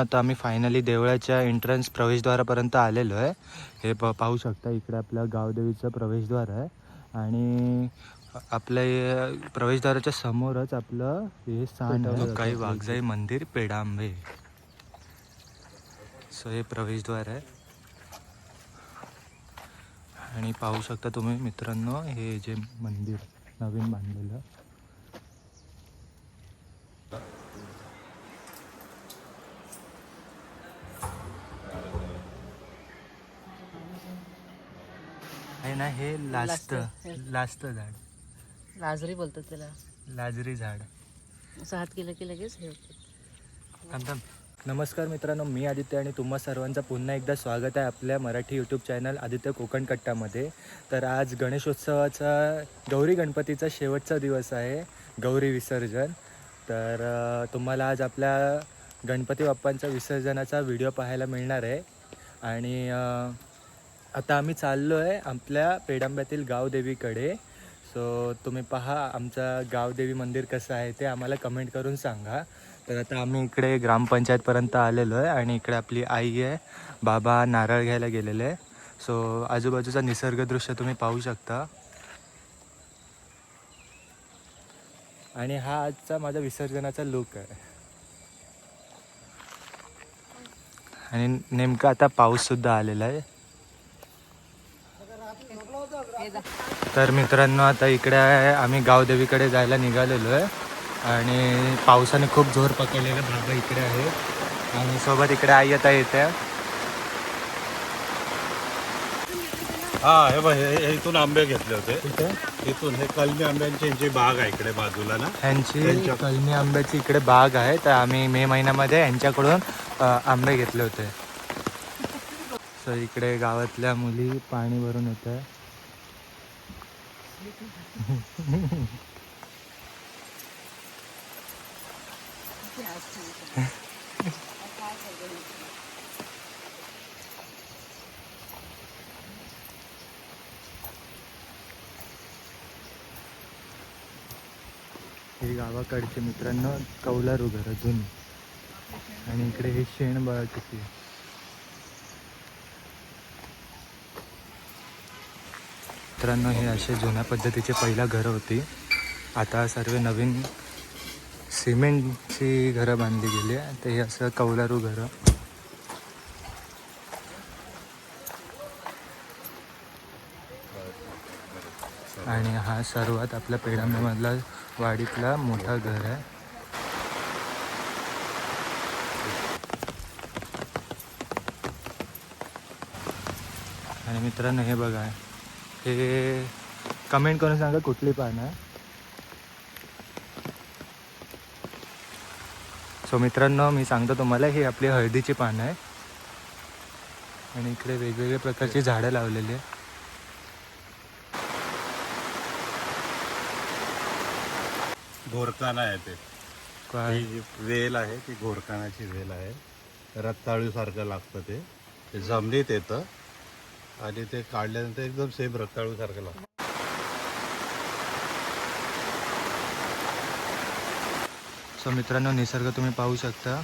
आता आम्ही फायनली देवळाच्या एंट्रन्स प्रवेशद्वारापर्यंत आलेलो आहे. हे प पाहू शकता इकडे आपलं गावदेवीचं प्रवेशद्वार आहे. आणि आपल्या प्रवेशद्वाराच्या समोरच आपलं हे स्थान काही वाघजाई मंदिर पेडांबे. सो हे प्रवेशद्वार आहे. आणि पाहू शकता तुम्ही मित्रांनो हे जे मंदिर नवीन बांधलेलं आहे ना हे लास्ट लास्ट झाड. लाजरी बोलतात त्याला. लाजरी झाड. असं हात केलं की लगेच हे होतं. नमस्कार मित्रांनो मी आदित्य आणि तुम्हा सर्वांचं पुन्हा एकदा स्वागत आहे आपल्या मराठी यूट्यूब चॅनल आदित्य कोकण कट्टामध्ये. तर आज गणेशोत्सवाचा गौरी गणपतीचा शेवटचा दिवस आहे गौरी विसर्जन. तर तुम्हाला आज आपल्या गणपती बाप्पांच्या विसर्जनाचा व्हिडिओ पाहायला मिळणार आहे. आणि आता आम्ही चाललो आहे आपल्या पेडांब्यातील गावदेवीकडे. सो तुम्ही पहा आमचं गावदेवी मंदिर कसं आहे ते आम्हाला कमेंट करून सांगा. तर आता आम्ही इकडे ग्रामपंचायतपर्यंत आलेलो आहे आणि इकडे आपली आई आहे. बाबा नारळ घ्यायला गेलेले. आहे सो आजूबाजूचा निसर्गदृश्य तुम्ही पाहू शकता. आणि हा आजचा माझा विसर्जनाचा लुक आहे. आणि नेमका आता पाऊस सुद्धा आलेला आहे. तर मित्रांनो आता इकडे आम्ही गावदेवीकडे जायला निघालेलो आहे. आणि पावसाने खूप जोर पकडलेला बाबा इकडे आहे. आणि सोबत इकडे आई आता येते. हा हे बघ हे इथून आंबे घेतले होते. इथून हे कलमी आंब्यांची यांची बाग आहे इकडे बाजूला ना? त्यांच्या- कलमी आंब्याची इकडे बाग आहे. तर आम्ही मे महिन्यामध्ये यांच्याकडून आंबे घेतले होते. सो इकडे गावातल्या मुली पाणी भरून येत आहे. हे गावाकडचे मित्रांनो कौलारू घर जुनी. आणि इकडे हे शेण बघा किती मित्रांनो हे असे जुन्या पद्धतीचे पहिला घरं होती. आता सर्व नवीन सिमेंटची घरं बांधली गेली आहे. तर हे असं कौलारू घरं. आणि हा सर्वात आपल्या पेडांबेमधला वाडीतला मोठा घर आहे. आणि मित्रांनो हे बघा. हे कमेंट करून सांगा कुठली पानं आहे. सो मित्रांनो मी सांगतो तुम्हाला ही आपली हळदीची पानं आहे. आणि इकडे वेगवेगळ्या प्रकारची झाडं लावलेली आहे घोरकाना आहे ते. काय? ही जी वेल आहे ती घोरकानाची वेल आहे. रताळू सारखं लागतं ते. ते जमिनीत येतं. आणि ते काढल्यानंतर एकदम सेम रताळू सारखं लागतं. सो मित्रांनो निसर्ग तुम्ही पाहू शकता.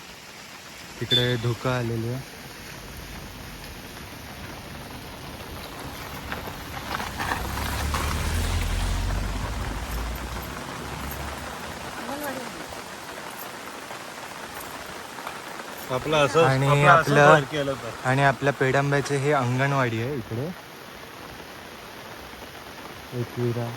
तिकडे धुकं आलेली आहे आपलं असं आणि आपलं आणि आपल्या पेडांब्याचे हे अंगणवाडी आहे इकडे. एकविरा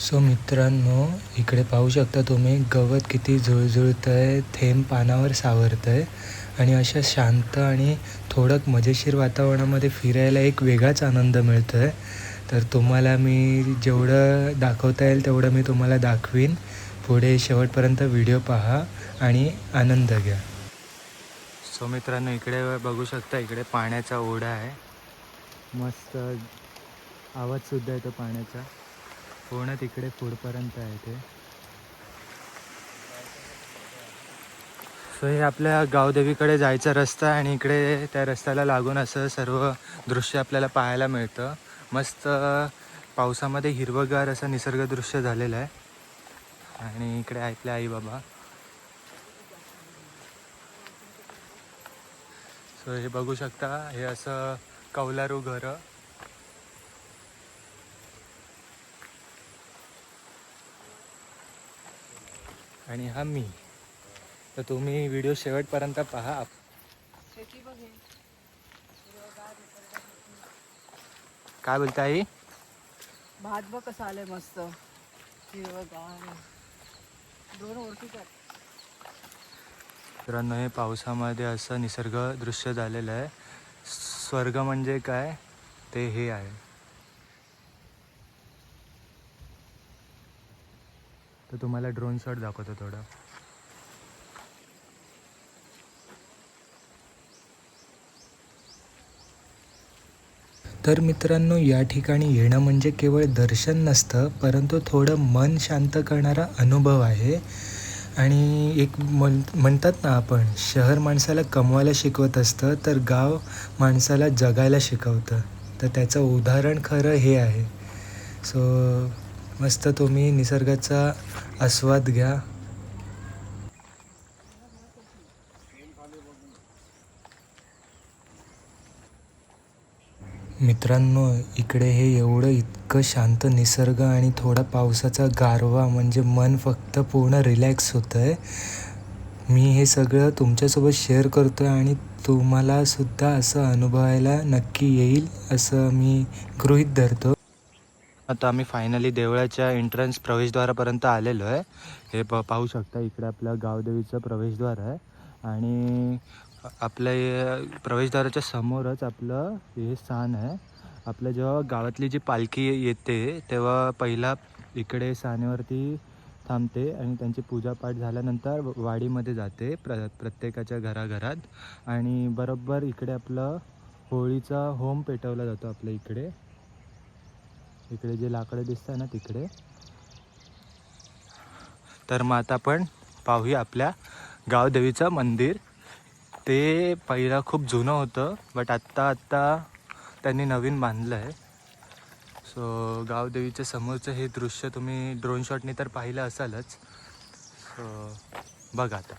सो मित्रांनो इकडे पाहू शकता तुम्ही गवत किती झुळझुळत आहे थेंब पानावर सावरत आहे आणि अशा शांत आणि थोडं मजेशीर वातावरणामध्ये फिरायला एक वेगळाच आनंद मिळतो आहे तर तुम्हाला मी जेवढं दाखवता येईल तेवढं मी तुम्हाला दाखवीन. पुढे शेवटपर्यंत व्हिडिओ पहा आणि आनंद घ्या. सो मित्रांनो इकडे बघू शकता इकडे पाण्याचा ओढा आहे. मस्त आवाजसुद्धा येतो पाण्याचा. पूर्ण तिकडे पुढपर्यंत आहे ते. सो हे आपल्या गावदेवीकडे जायचा रस्ता आहे आणि इकडे त्या रस्त्याला लागून असं सर्व दृश्य आपल्याला पाहायला मिळतं. मस्त पावसामध्ये हिरवगार असं निसर्गदृश्य झालेलं आहे. आणि इकडे ऐकले आई बाबा. सो हे बघू शकता हे असं कौलारू घरं. आणि हा मी. तर तुम्ही व्हिडिओ शेवटपर्यंत पहा. काय बोलता आई भात बघ कसं आलंय मस्त. हिरवगार मित्रांनो हे पावसामध्ये असं निसर्ग दृश्य झालेलं आहे. स्वर्ग म्हणजे काय? ते हे आहे. तर तुम्हाला ड्रोन शॉट दाखवतो थोडं. तर मित्रांनो या ठिकाणी येणं म्हणजे केवळ दर्शन नसतं परंतु थोडं मन शांत करणारा अनुभव आहे. आणि एक म्हण म्हणतात ना आपण शहर माणसाला कमवायला शिकवत असतं तर गाव माणसाला जगायला शिकवतं. तर त्याचं उदाहरण खरं हे आहे. सो मस्त तुम्ही निसर्गाचा आस्वाद घ्या. मित्रांनो इकडे हे एवढं इतकं शांत निसर्ग आणि थोडा पावसाचा गारवा म्हणजे मन फक्त पूर्ण रिलॅक्स होतं आहे मी हे सगळं तुमच्यासोबत शेअर करतो आहे आणि तुम्हालासुद्धा असं अनुभवायला नक्की येईल असं मी गृहीत धरतो. आता आम्ही फायनली देवळाच्या एंट्रन्स प्रवेशद्वारापर्यंत आलेलो आहे. हे प पाहू शकता इकडे आपलं गावदेवीचं प्रवेशद्वार आहे. आणि आपल्या प्रवेशद्वाराच्या समोरच आपलं हे स्थान आहे. आपल्या जेव्हा गावातली जी पालखी येते तेव्हा पहिला इकडे सानेवरती थांबते आणि त्यांची पूजापाठ झाल्यानंतर वाडीमध्ये जाते प्र प्रत्येकाच्या घराघरात. आणि बरोबर इकडे आपलं होळीचा होम पेटवला जातो आपल्या इकडे. इकडे जे लाकडं दिसतं ना तिकडे. तर मग आता आपण पाहूया आपल्या गावदेवीचं मंदिर. ते पहिला खूप जुनं होतं बट आत्ता आत्ता त्यांनी नवीन बांधलं आहे. सो गावदेवीच्या समोरचं हे दृश्य तुम्ही ड्रोन शॉटने तर पाहिलं असालच. सो बघा आता.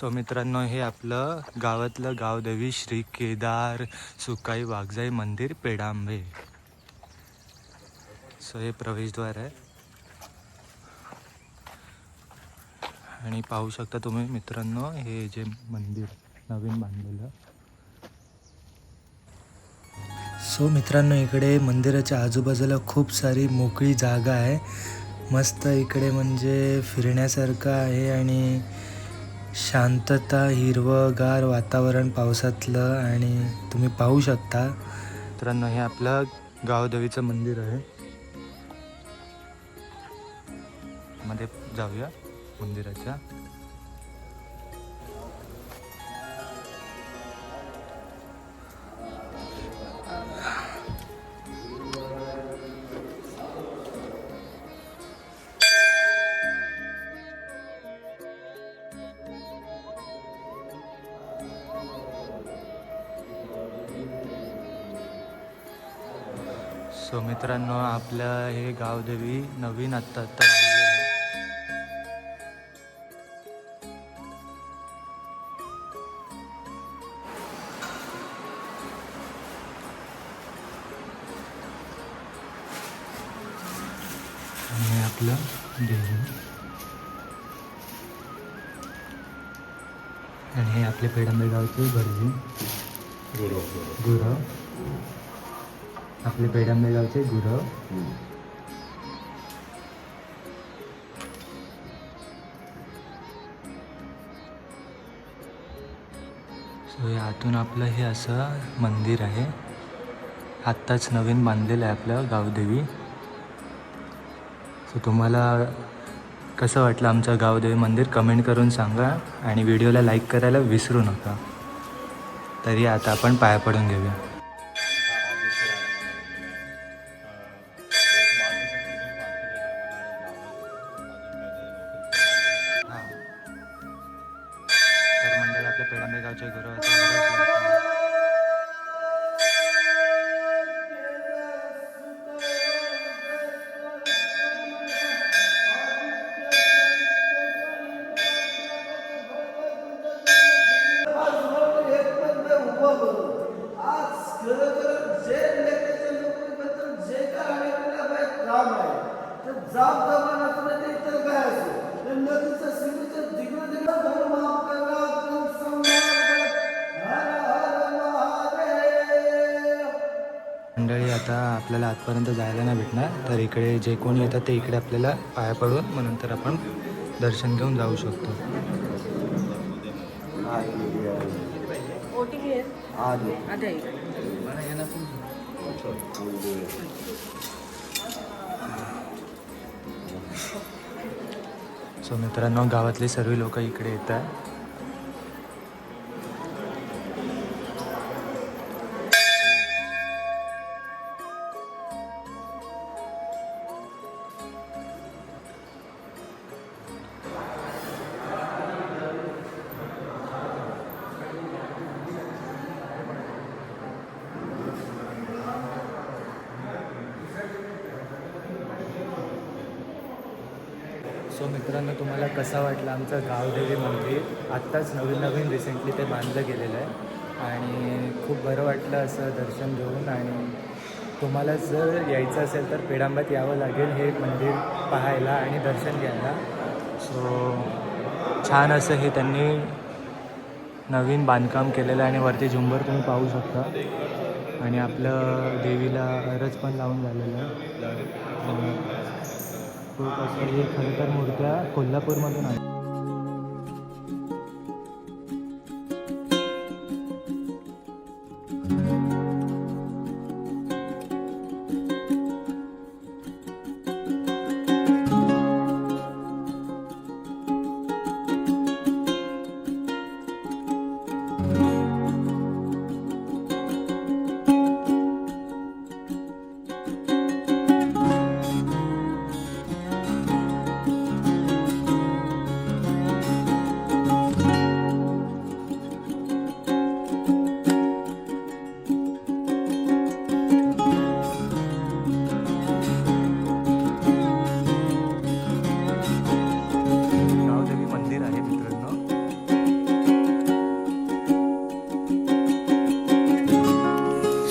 सो मित्रांनो हे आपलं गावातलं गावदेवी श्री केदार सुकाई वाघजाई मंदिर पेडांबे. सो हे प्रवेशद्वार आहे. आणि पाहू शकता तुम्ही मित्रांनो हे जे मंदिर नवीन बांधलेलं. सो मित्रांनो इकडे मंदिराच्या आजूबाजूला खूप सारी मोकळी जागा आहे. मस्त इकडे म्हणजे फिरण्यासारखं आहे आणि शांतता हिरवंगार वातावरण पावसातलं आणि तुम्ही पाहू शकता. मित्रांनो हे आपलं गावदेवीचं मंदिर आहे. आतमध्ये जाऊया मंदिराच्या. सो मित्रांनो आपलं हे गावदेवी नवीन आत्ता आत्ता आपलं देऊळ आणि हे आपले पेडंबे गावचे गरजे गुरव आपले पेडंबे गावचे गुरव सो आतून आपलं हे असं मंदिर आहे. आत्ताच नवीन बांधलेलं आहे आपलं गावदेवी. सो तुम्हाला कसं वाटलं आमचं गावदेवी मंदिर? कमेंट करून सांगा आणि व्हिडिओला लाईक करायला विसरू नका. तरी आता आपण पाया पडून घेऊया. मंडळी आता आपल्याला आतपर्यंत जायला नाही भेटणार. तर इकडे जे कोणी येतात ते इकडे आपल्याला पाया पडून मग नंतर आपण दर्शन घेऊन जाऊ शकतो. सो मित्रांनो गावातले सर्व लोक इकडे येतात. सो मित्रांनो तुम्हाला कसा वाटला आमचं गावदेवी मंदिर? आत्ताच नवीन नवीन रिसेंटली ते बांधलं गेलेलं आहे. आणि खूप बरं वाटलं असं दर्शन घेऊन. आणि तुम्हाला जर यायचं असेल तर पेडांबात यावं लागेल हे मंदिर पाहायला आणि दर्शन घ्यायला. सो छान असं हे त्यांनी नवीन बांधकाम केलेलं आहे आणि वरती झुंबर तुम्ही पाहू शकता. आणि आपलं देवीला अरज पण लावून झालेलं आहे. खूप असं हे खरं तर मूर्त्या कोल्हापूरमधून आहेत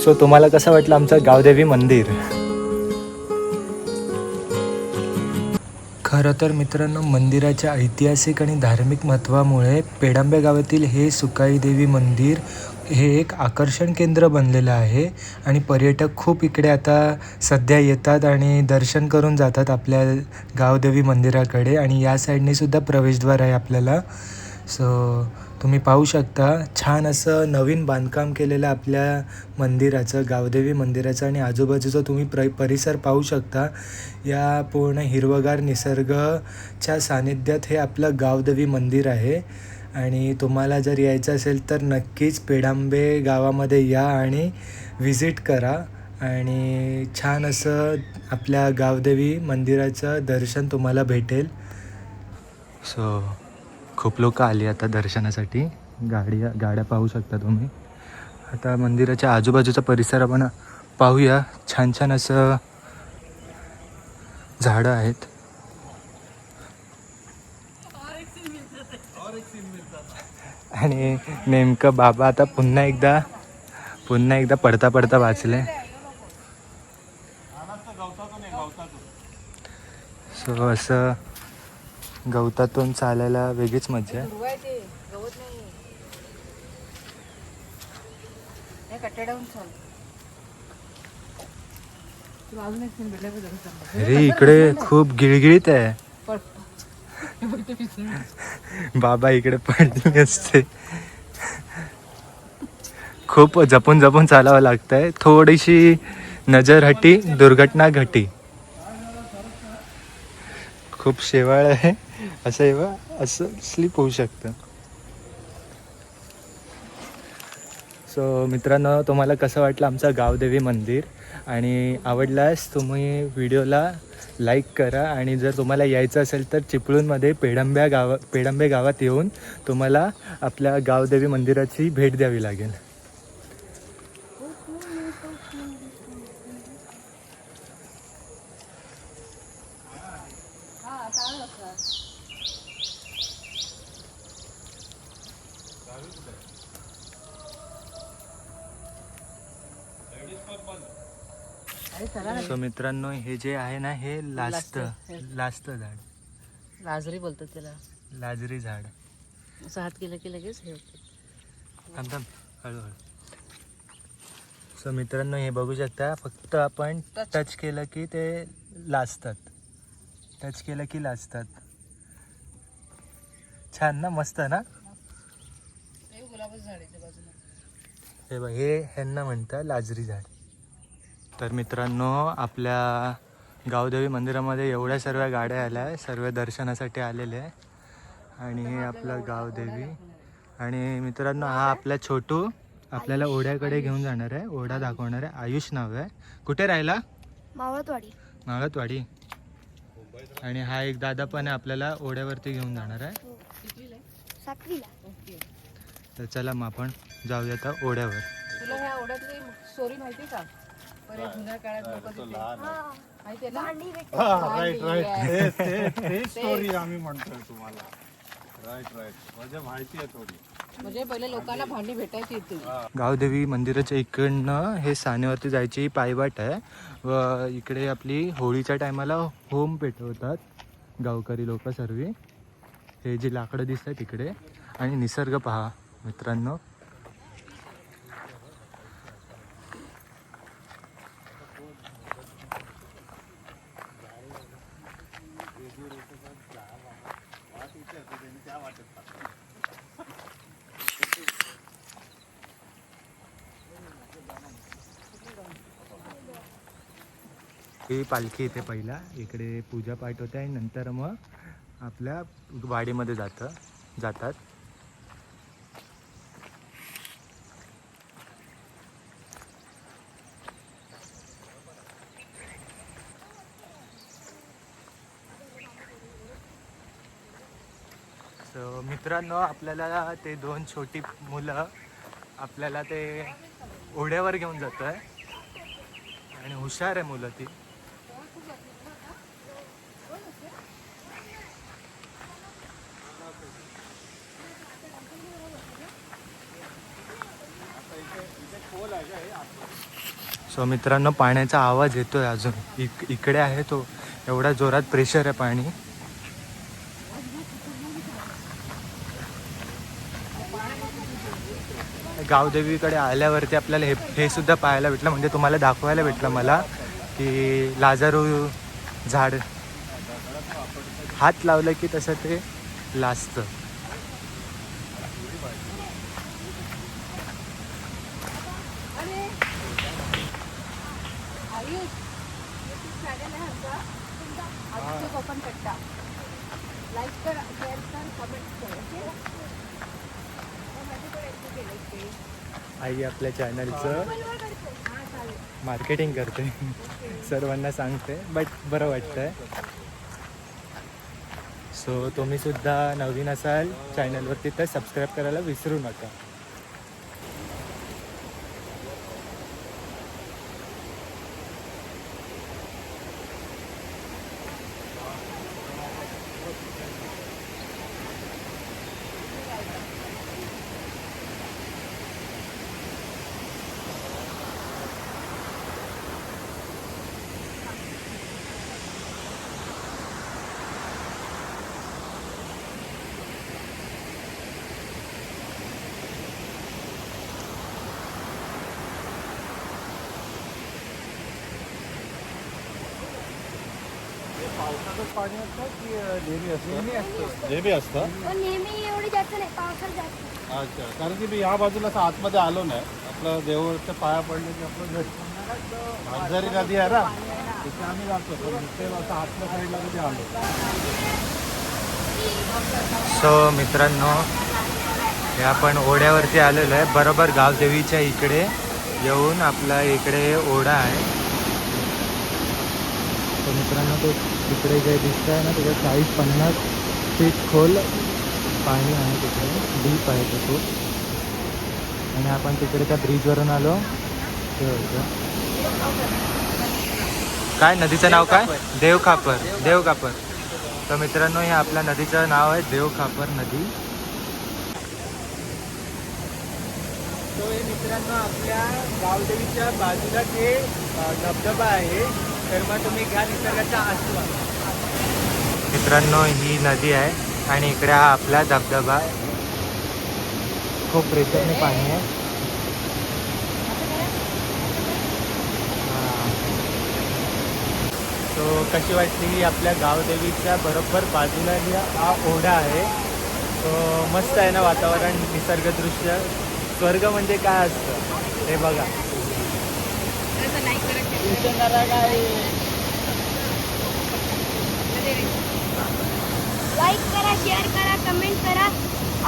सो तुम्हाला कसं वाटलं आमचं गावदेवी मंदिर? खरं तर मित्रांनो मंदिराच्या ऐतिहासिक आणि धार्मिक महत्त्वामुळे पेडांबे गावातील हे सुकाई देवी मंदिर हे एक आकर्षण केंद्र बनलेलं आहे आणि पर्यटक खूप इकडे आता सध्या येतात आणि दर्शन करून जातात आपल्या गावदेवी मंदिराकडे आणि या साईडनेसुद्धा प्रवेशद्वार आहे आपल्याला. सो तुम्ही पाहू शकता छान असं नवीन बांधकाम केलेलं आपल्या मंदिराचं गावदेवी मंदिराचं आणि आजूबाजूचं तुम्ही प्र परिसर पाहू शकता. या पूर्ण हिरवगार निसर्गच्या सानिध्यात हे आपलं गावदेवी मंदिर आहे. आणि तुम्हाला जर यायचं असेल तर नक्कीच पेडांबे गावामध्ये या आणि व्हिजिट करा. आणि छान असं आपल्या गावदेवी मंदिराचं दर्शन तुम्हाला भेटेल. सो खूप लोक आली आता दर्शनासाठी. गाडी गाड्या पाहू शकता तुम्ही. आता मंदिराच्या आजूबाजूचा परिसर आपण पाहूया. छान छान असं झाडं आहेत. आणि नेमकं बाबा आता पुन्हा एकदा पुन्हा एकदा पडता पडता वाचले. सो असं गवतातून चालायला वेगळीच मजा आहे. अरे इकडे खूप गिळगिळीत आहे. बाबा इकडे पडली असते. खूप जपून जपून चालावं लागतंय. थोडीशी नजर हटी दुर्घटना घटी. खूप शेवाळ आहे. असं आहे बा असं स्लिप होऊ शकतं. सो मित्रांनो तुम्हाला कसं वाटलं आमचं गावदेवी मंदिर? आणि आवडल्यास तुम्ही व्हिडिओला लाईक करा. आणि जर तुम्हाला यायचं असेल तर चिपळूणमध्ये पेडंब्या गावा पेडंबे गावात येऊन तुम्हाला आपल्या गावदेवी मंदिराची भेट द्यावी लागेल. सो मित्रांनो हे जे आहे ना हे लास्ट लास्ट. झाड. लाजरी बोलतात त्याला. लाजरी झाड. असं हात केलं की लगेच हे होतं. थांब थांब. हळूहळू. सो मित्रांनो हे बघू शकता फक्त आपण. टच केलं की ते लाजतात. टच केलं की लाजतात. छान ना मस्त ना? हे बघ हे ह्यांना म्हणतात लाजरी झाड. तर मित्रांनो आपल्या गावदेवी मंदिरामध्ये एवढ्या सर्व गाड्या आल्या आहे सर्व दर्शनासाठी आलेले. आहे आणि हे आपलं गावदेवी. आणि मित्रांनो हा आपला छोटू आपल्याला ओढ्याकडे घेऊन जाणार आहे. ओढा दाखवणार आहे. आयुष नाव आहे. कुठे राहिला? मावळतवाडी. माळतवाडी आणि हा एक दादा पण आहे आपल्याला ओढ्यावरती घेऊन जाणार आहे. तर चला मग आपण जाऊया आता ओढ्यावर. तुला ह्या ओढ्यातली स्टोरी माहिती का? बरे जुन्या काळात लोक तिथे हा. माहिती आहे ना भांडी भेट राईट राईट ते स्टोरी आम्ही म्हणतोय तुम्हाला. राईट राईट म्हणजे माहिती आहे थोडी. म्हणजे पहिले लोकांना भांडी भेटायची इथे गावदेवी मंदिराच्या इकडनं हे सानेवरती जायची पायवाट आहे. व इकडे आपली होळीच्या टायमाला होम पेटवतात गावकरी लोक सर्व. हे जे लाकडं दिसतात इकडे. आणि निसर्ग पहा मित्रांनो. पालखी येते पहिला. इकडे पूजा पाठ होते आणि नंतर मग आपल्या वाडीमध्ये जातं जातात. सो मित्रांनो आपल्याला ते दोन छोटी मुलं आपल्याला ते ओढ्यावर घेऊन जात आहे आणि हुशार आहे मुलं ती. सो मित्रांनो पाण्याचा आवाज येतोय अजून. इक इकडे आहे तो. एवढा जोरात प्रेशर आहे पाणी. गावदेवीकडे आल्यावरती आपल्याला हे हे सुद्धा पाहायला भेटलं. म्हणजे तुम्हाला दाखवायला भेटलं मला की लाजारू झाड. हात लावलं की तसं ते लाजतं. आपल्या चॅनलचं मार्केटिंग करते सर्वांना सांगते बट बरं वाटतंय. सो तुम्ही सुद्धा नवीन असाल चॅनलवरती तर सबस्क्राईब करायला विसरू नका. पाणी असतं की नेहमी असतं? नेहमी असतं. पण नेहमी एवढी जास्त नाही पावसाळ्यात जास्त. अच्छा कारण की मी या बाजूला असं आतमध्ये आलो नाही. आपलं देवाच्या पाया पडले की आपलं हजारी नदी आहे ना? तिथे आम्ही जातो पण इथे असं आतल्या साईडला कधी आलो सो मित्रांनो हे आपण ओढ्यावरती आलेलो आहे. बरोबर गावदेवीच्या इकडे येऊन आपला इकडे ओढा आहे. तर मित्रांनो तो तिकडे जे दिसत आहे ना तिकडे चाळीस पन्नास फीट खोल पाणी आहे तिकडे डीप आहे तो खूप. आणि आपण तिकडे त्या ब्रिजवरून आलो. ते काय? नदीचं नाव काय? देवखापर. देवखापर. तर मित्रांनो हे आपल्या नदीचं नाव आहे देवखापर नदी. मित्रांनो आपल्या गावदेवीच्या बाजूला जे धबधबा आहे. तर मग तुम्ही घ्या निसर्गाचा आस्वाद. मित्रांनो ही नदी आहे आणि इकडे हा आपला धबधबा. आहे खूप प्रेशरने पाणी आहे. तो कशी वाटली ही आपल्या गावदेवीच्या बरोबर बाजूला ही हा ओढा आहे. तो मस्त आहे ना वातावरण निसर्गदृश्य. स्वर्ग म्हणजे काय असतं? हे बघा. लाईक करा शेअर करा कमेंट करा.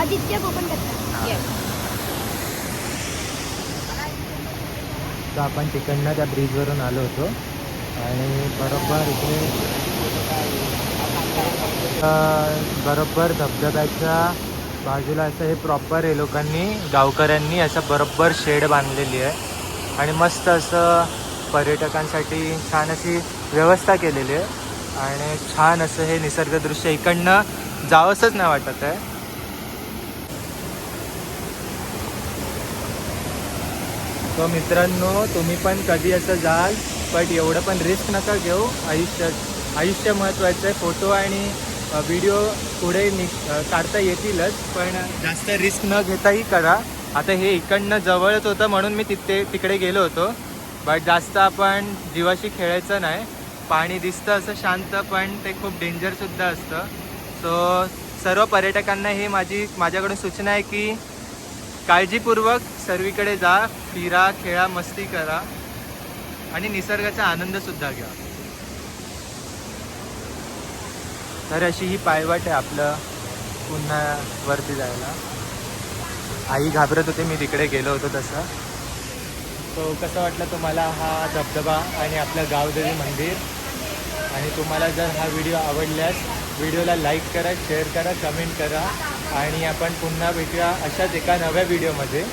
आदित्य कोकण तर आपण तिकडनं त्या ब्रिजवरून आलो होतो. आणि बरोबर इकडे बरोबर धबधब्याच्या बाजूला असं हे प्रॉपर हे लोकांनी गावकऱ्यांनी असं बरोबर शेड बांधलेली आहे. आणि मस्त असं पर्यटकांसाठी छान अशी व्यवस्था केलेली आहे. आणि छान असं हे निसर्गदृश्य इकडनं जावंसंच नाही वाटत आहे. तो मित्रांनो तुम्ही पण कधी असं जाल बट एवढं पण रिस्क नका घेऊ. आयुष्यात आयुष्य महत्त्वाचं आहे. फोटो आणि व्हिडिओ पुढे नि काढता येतीलच पण जास्त रिस्क न घेताही करा. आता हे इकडनं जवळच होतं म्हणून मी तिथे तिकडे गेलो होतो. बट जास्त आपण जीवाशी खेळायचं नाही. पाणी दिसतं असं शांत पण ते खूप डेंजरसुद्धा असतं. सो सर्व पर्यटकांना ही माझी माझ्याकडून सूचना आहे की काळजीपूर्वक सर्वीकडे जा फिरा खेळा मस्ती करा. आणि निसर्गाचा आनंदसुद्धा घ्या. तर अशी ही पायवाट आहे आपलं पुन्हा वरती जायला. आई घाबरत होते मी तिकडे गेलो होतो तसं. तो कसं वाटलं तुम्हाला हा धबधबा आणि आपलं गावदेवी मंदिर? आणि तुम्हाला जर हा व्हिडिओ आवडल्यास व्हिडिओला लाईक करा शेअर करा कमेंट करा आणि आपण पुन्हा भेटूया अशाच एका नव्या व्हिडिओमध्ये.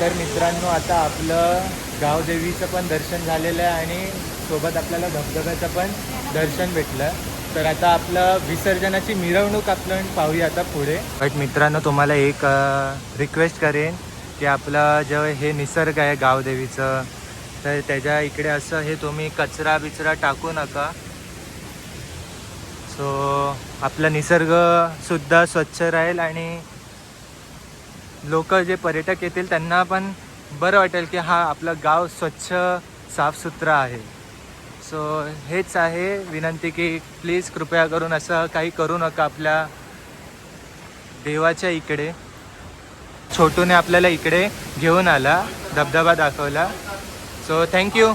तर मित्रांनो आता आपलं गावदेवीचं पण दर्शन झालेलं आहे आणि सोबत आपल्याला धबधब्याचं पण दर्शन भेटलं. तर आता आपलं विसर्जनाची मिरवणूक आपण पाहूया आता पुढे. बट मित्रांनो तुम्हाला एक रिक्वेस्ट करेन. की आपलं जे हे निसर्ग आहे गावदेवीचं तर त्याच्या इकडे असं हे तुम्ही कचरा बिचरा टाकू नका. सो आपला निसर्गसुद्धा स्वच्छ राहील आणि लोक जे पर्यटक येतील त्यांना पण बरं वाटेल की हा आपलं गाव स्वच्छ साफसुथरा आहे. सो हेच आहे विनंती की प्लीज कृपया करून असं काही करू नका आपल्या देवाच्या इकडे. छोटूने आपल्याला इकडे घेऊन आला धबधबा दाखवला. सो थँक्यू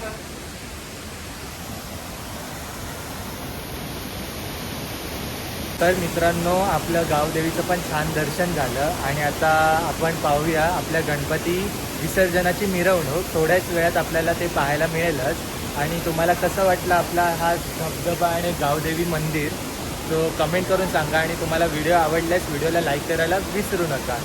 तर मित्रांनो आपलं गावदेवीचं पण छान दर्शन झालं आणि आता आपण पाहूया आपल्या गणपती विसर्जनाची मिरवणूक. थोड्याच वेळात आपल्याला ते पाहायला मिळेलच. आणि तुम्हाला कसं वाटलं आपला हा धबधबा आणि गावदेवी मंदिर? तो कमेंट करून सांगा आणि तुम्हाला व्हिडिओ आवडल्यास व्हिडिओला लाईक करायला विसरू नका.